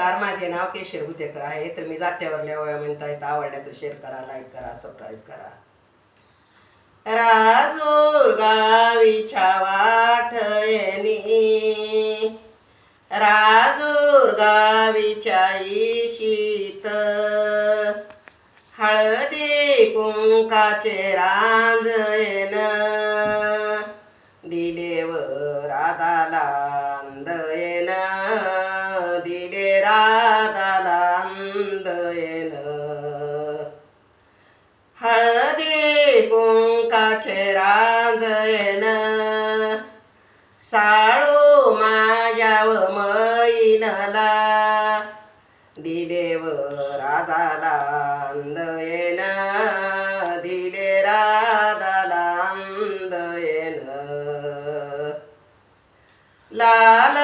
नमस्कार माझे नाव केशर गुतेकर आहे. तर मी जात्यावरल्या वया म्हणतायत आवडल्या तर शेअर करा लाईक करा सबस्क्राईब करा. राजूर गावीच्या वाठयनी राजूर गावीच्या इशीत हळदी कुंकाचे रांजयन. दिलेव राधाला रांजयन साळू माझ्याव मैनला. व राधाला अंदयन दिले राधाला अंदयन लाल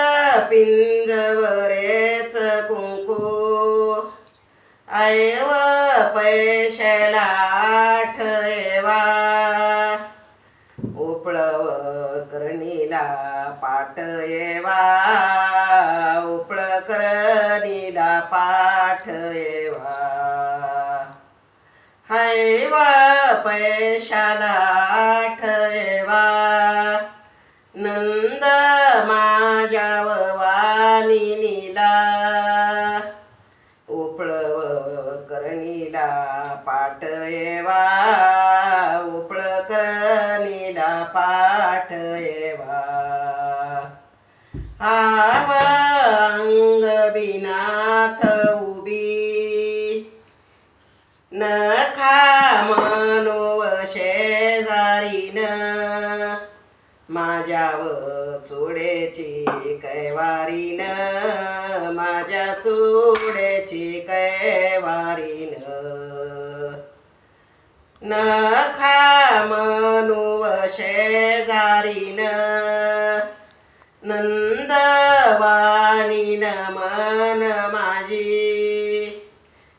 पिंजवरेच कुंकू. ऐव पैशाला आठवा उपळव करणीला पाठयेवा उपळ करणीला पाठयेवा हैवा पैशाला आठयेवा नंद माझ्याव वानिनीला उपळव करणीला पाठ येवा. आव अंगबिनाथ उभी. नखा मनोव शेजारीन माझ्याव चोडेची कैवारीन. माझ्या चोडेची कैवारीन. नखा मनोव शेजारीन नंदवाणीन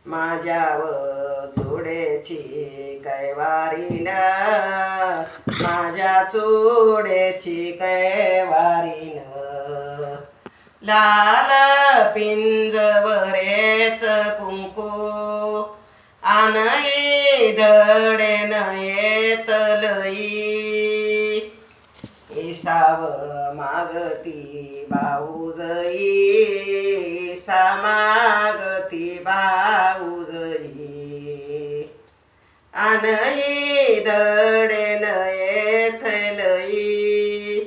माझ्याव चोडेची कैवारीला. माझ्या चोडेची कैवारीन लाल पिंजवरेच कुंकू आनई धडेन येतलई इसाव मागती भाऊजई सामा आनई दडेन येथलई.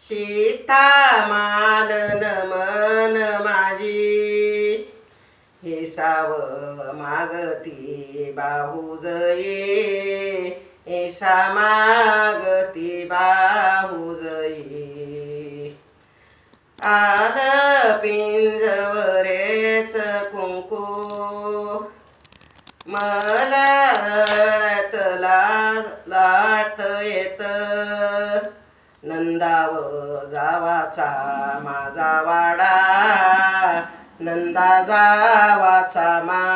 सीता मालन मन माझी. हिसाव मागती बाहुजये ऐसा मागती बाहुजये आल पिंजवरेच कुंकू. मला नंदाव जावाचा माझा वाडा. नंदा जावाचा मा